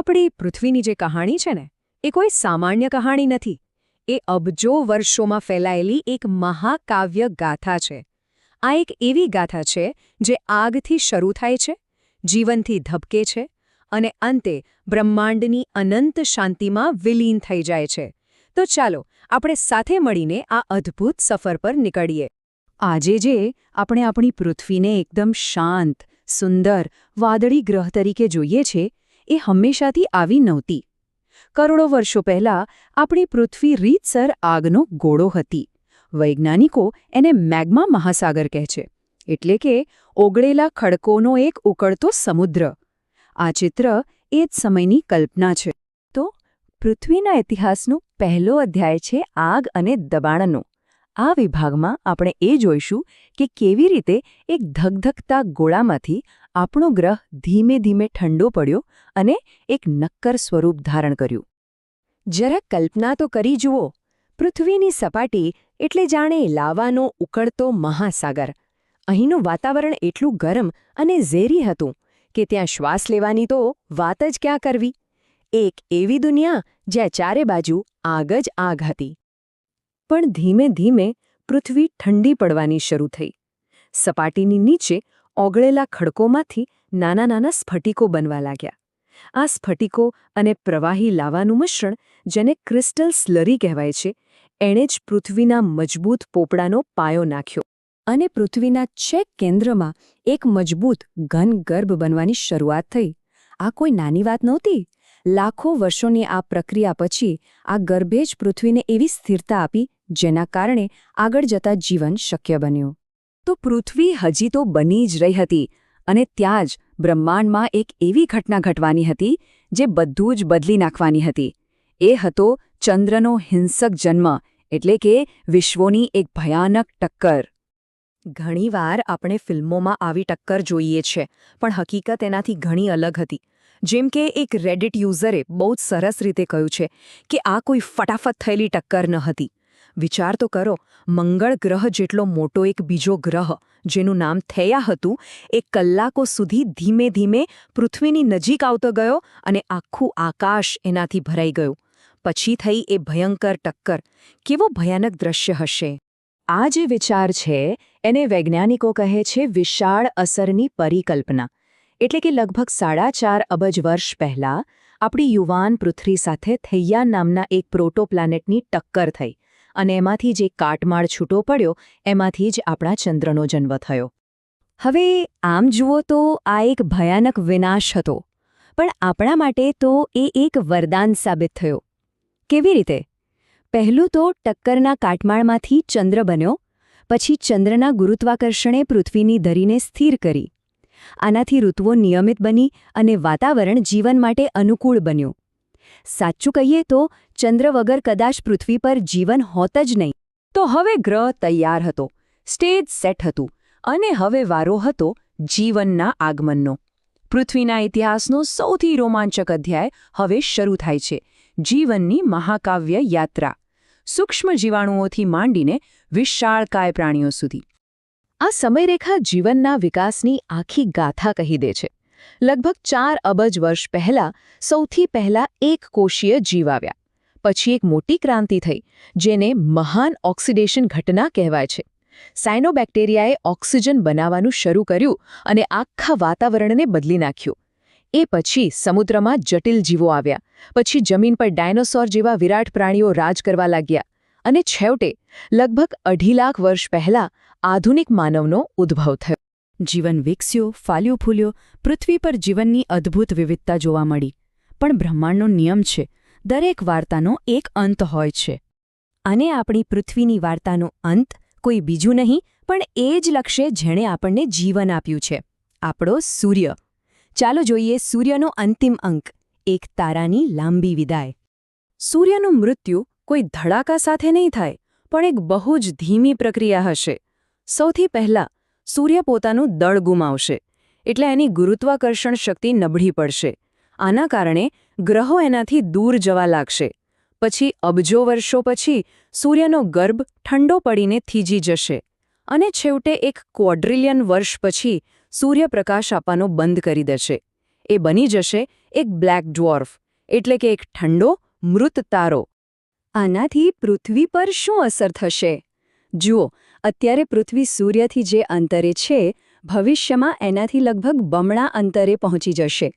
આપણી પૃથ્વીની જે કહાણી છે ને, એ કોઈ સામાન્ય કહાણી નથી. એ અબજો વર્ષોમાં ફેલાયેલી એક મહાકાવ્ય ગાથા છે. આ એક એવી ગાથા છે, જે આગથી શરૂ થાય છે, જીવનથી ધબકે છે, અને અંતે બ્રહ્માંડની અનંત શાંતિમાં વિલીન થઈ જાય છે. તો ચાલો, આપણે સાથે મળીને આ અદ્ભુત સફર પર નીકળીએ. આજે જે આપણે આપણી પૃથ્વીને એકદમ શાંત, સુંદર, વાદળી ગ્રહ તરીકે જોઈએ છે એ હંમેશાથી આવી નહોતી. કરોડો વર્ષો પહેલાં આપણી પૃથ્વી રીતસર આગનો ગોળો હતી. વૈજ્ઞાનિકો એને મેગ્મા મહાસાગર કહે છે. એટલે કે ઓગળેલા ખડકોનો એક ઉકળતો સમુદ્ર. આ ચિત્ર એ જ સમયની કલ્પના છે. તો પૃથ્વીના ઇતિહાસનો પહેલો અધ્યાય છે આગ અને દબાણનો. આ વિભાગમાં આપણે એ જોઈશું કે કેવી રીતે એક ધગધગતા ગોળામાંથી આપણો ગ્રહ ધીમે ધીમે ઠંડો પડ્યો અને એક નક્કર સ્વરૂપ ધારણ કર્યું. જરા કલ્પના તો કરી જુઓ, પૃથ્વીની સપાટી એટલે જાણે લાવાનો ઉકળતો મહાસાગર. અહીંનું વાતાવરણ એટલું ગરમ અને ઝેરી હતું કે ત્યાં શ્વાસ લેવાની તો વાત જ ક્યાં કરવી? એક એવી દુનિયા જ્યાં ચારે બાજુ આગ જ આગ હતી. પણ ધીમે ધીમે પૃથ્વી ઠંડી પડવાની શરૂ થઈ. સપાટીની નીચે ઓગળેલા ખડકોમાંથી નાના નાના સ્ફટિકો બનવા લાગ્યા. આ સ્ફટિકો અને પ્રવાહી લાવાનું મિશ્રણ, જેને ક્રિસ્ટલ સ્લરી કહેવાય છે, એણે જ પૃથ્વીના મજબૂત પોપડાનો પાયો નાખ્યો અને પૃથ્વીના છેક કેન્દ્રમાં એક મજબૂત ઘન ગર્ભ બનવાની શરૂઆત થઈ. આ કોઈ નાની વાત નહોતી. લાખો વર્ષોની આ પ્રક્રિયા પછી આ ગર્ભે જ પૃથ્વીને એવી સ્થિરતા આપી, જેના કારણે આગળ જતા જીવન શક્ય બન્યું. તો પૃથ્વી હજી તો બની જ રહી હતી અને ત્યાં જ બ્રહ્માંડમાં એક એવી ઘટના ઘટવાની હતી જે બધું જ બદલી નાખવાની હતી. એ હતો ચંદ્રનો હિંસક જન્મ, એટલે કે વિશ્વોની એક ભયાનક ટક્કર. ઘણીવાર આપણે ફિલ્મોમાં આવી ટક્કર જોઈએ છે, પણ હકીકત એનાથી ઘણી અલગ હતી. જેમ કે એક રેડિટ યુઝરે બહુ જ સરસ રીતે કહ્યું છે કે આ કોઈ ફટાફટ થયેલી ટક્કર ન હતી. વિચાર તો કરો, મંગળ ગ્રહ જેટલો મોટો એક બીજો ગ્રહ, જેનું નામ થયા હતું, એ કલાકો સુધી ધીમે ધીમે પૃથ્વીની નજીક આવતો ગયો અને આખું આકાશ એનાથી ભરાઈ ગયું. પછી થઈ એ ભયંકર ટક્કર. કેવો ભયાનક દ્રશ્ય હશે. આ જે વિચાર છે, એને વૈજ્ઞાનિકો કહે છે વિશાળ અસરની પરિકલ્પના. એટલે કે લગભગ સાડા ચાર અબજ વર્ષ પહેલાં, આપણી યુવાન પૃથ્વી સાથે થૈયા નામના એક પ્રોટોપ્લાનેટની ટક્કર થઈ. અને એમાંથી જે કાટમાળ છૂટો પડ્યો, એમાંથી જ આપણા ચંદ્રનો જન્મ થયો. હવે આમ જુઓ તો આ એક ભયાનક વિનાશ હતો, પણ આપણા માટે તો એ એક વરદાન સાબિત થયો. કેવી રીતે? પહેલું તો ટક્કરના કાટમાળમાંથી ચંદ્ર બન્યો, પછી ચંદ્રના ગુરુત્વાકર્ષણે પૃથ્વીની ધરીને સ્થિર કરી. આનાથી ઋતુઓ નિયમિત બની અને વાતાવરણ જીવન માટે અનુકૂળ બન્યું. સાચું કહીએ તો ચંદ્ર વગર કદાચ પૃથ્વી પર જીવન હોત જ નહીં. તો હવે ગ્રહ તૈયાર હતો, સ્ટેજ સેટ હતું અને હવે વારો હતો જીવનના આગમનનો. પૃથ્વીના ઇતિહાસનો સૌથી રોમાંચક અધ્યાય હવે શરૂ થાય છે, જીવનની મહાકાવ્ય યાત્રા. સૂક્ષ્મ જીવાણુઓથી માંડીને વિશાળકાય પ્રાણીઓ સુધી. આ સમયરેખા જીવનના વિકાસની આખી ગાથા કહી દે છે. લગભગ ચાર અબજ વર્ષ પહેલા સૌથી પહેલા એક કોષીય જીવ આવ્યા. પછી એક મોટી ક્રાંતિ થઈ, જેને મહાન ઓક્સિડેશન ઘટના કહેવાય છે. સાયનોબેક્ટેરિયાએ ઓક્સિજન બનાવવાનું શરૂ કર્યું અને આખા વાતાવરણને બદલી નાખ્યું. એ પછી સમુદ્રમાં જટિલ જીવો આવ્યા, પછી જમીન પર ડાયનોસોર જેવા વિરાટ પ્રાણીઓ રાજ કરવા લાગ્યા અને છેવટે લગભગ અઢી લાખ વર્ષ પહેલા આધુનિક માનવનો ઉદ્ભવ થયો. જીવન વિકસ્યું, ફાલ્યું, ફૂલ્યું, પૃથ્વી પર જીવનની અદ્ભુત વિવિધતા જોવા મળી. પણ બ્રહ્માંડનો નિયમ છે, દરેક વાર્તાનો એક અંત હોય છે. અને આપણી પૃથ્વીની વાર્તાનો અંત કોઈ બીજું નહીં, પણ એ જ લક્ષ્ય જેણે આપણને જીવન આપ્યું છે. આપણો સૂર્ય. ચાલો જોઈએ સૂર્યનો અંતિમ અંક, એક તારાની લાંબી વિદાય. સૂર્યનું મૃત્યુ કોઈ ધડાકા સાથે નહીં થાય, પણ એક બહુ જ ધીમી પ્રક્રિયા હશે. સૌથી પહેલાં સૂર્ય પોતાનું દળ ગુમાવશે, એટલે એની ગુરુત્વાકર્ષણ શક્તિ નબળી પડશે. આના કારણે ગ્રહો એનાથી દૂર જવા લાગશે. પછી અબજો વર્ષો પછી સૂર્યનો ગર્ભ ઠંડો પડીને થીજી જશે અને છેવટે એક ક્વોડ્રિલિયન વર્ષ પછી સૂર્યપ્રકાશ આપવાનો બંધ કરી દેશે. એ બની જશે એક બ્લેક ડ્વોર્ફ, એટલે કે એક ઠંડો મૃત તારો. આનાથી પૃથ્વી પર શું અસર થશે? જુઓ, અત્યારે પૃથ્વી સૂર્યથી જે અંતરે છે, ભવિષ્યમાં એનાથી લગભગ બમણા અંતરે પહોંચી જશે.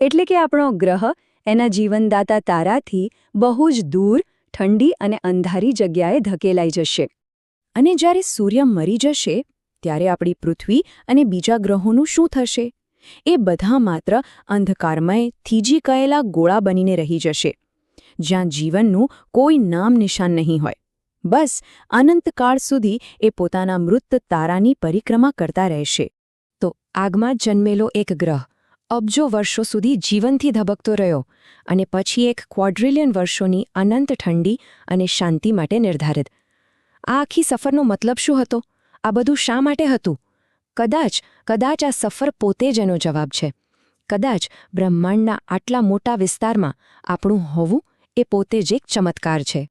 એટલે કે આપણો ગ્રહ એના જીવનદાતા તારાથી બહુ જ દૂર, ઠંડી અને અંધારી જગ્યાએ ધકેલાઈ જશે. અને જ્યારે સૂર્ય મરી જશે, ત્યારે આપણી પૃથ્વી અને બીજા ગ્રહોનું શું થશે? એ બધા માત્ર અંધકારમય, થીજી કયેલા ગોળા બનીને રહી જશે. જ્યાં જીવનનું કોઈ નામ નિશાન નહીં હોય. બસ અનંતકાળ સુધી એ પોતાના મૃત તારાની પરિક્રમા કરતા રહેશે. તો આગમાં જન્મેલો એક ગ્રહ અબજો વર્ષો સુધી જીવનથી ધબકતો રહ્યો અને પછી એક ક્વોડ્રિલિયન વર્ષોની અનંત ઠંડી અને શાંતિ માટે નિર્ધારિત. આ આખી સફરનો મતલબ શું હતો? આ બધું શા માટે હતું? કદાચ કદાચ આ સફર પોતે જ એનો જવાબ છે. કદાચ બ્રહ્માંડના આટલા મોટા વિસ્તારમાં આપણું હોવું એ પોતે જ એક ચમત્કાર છે.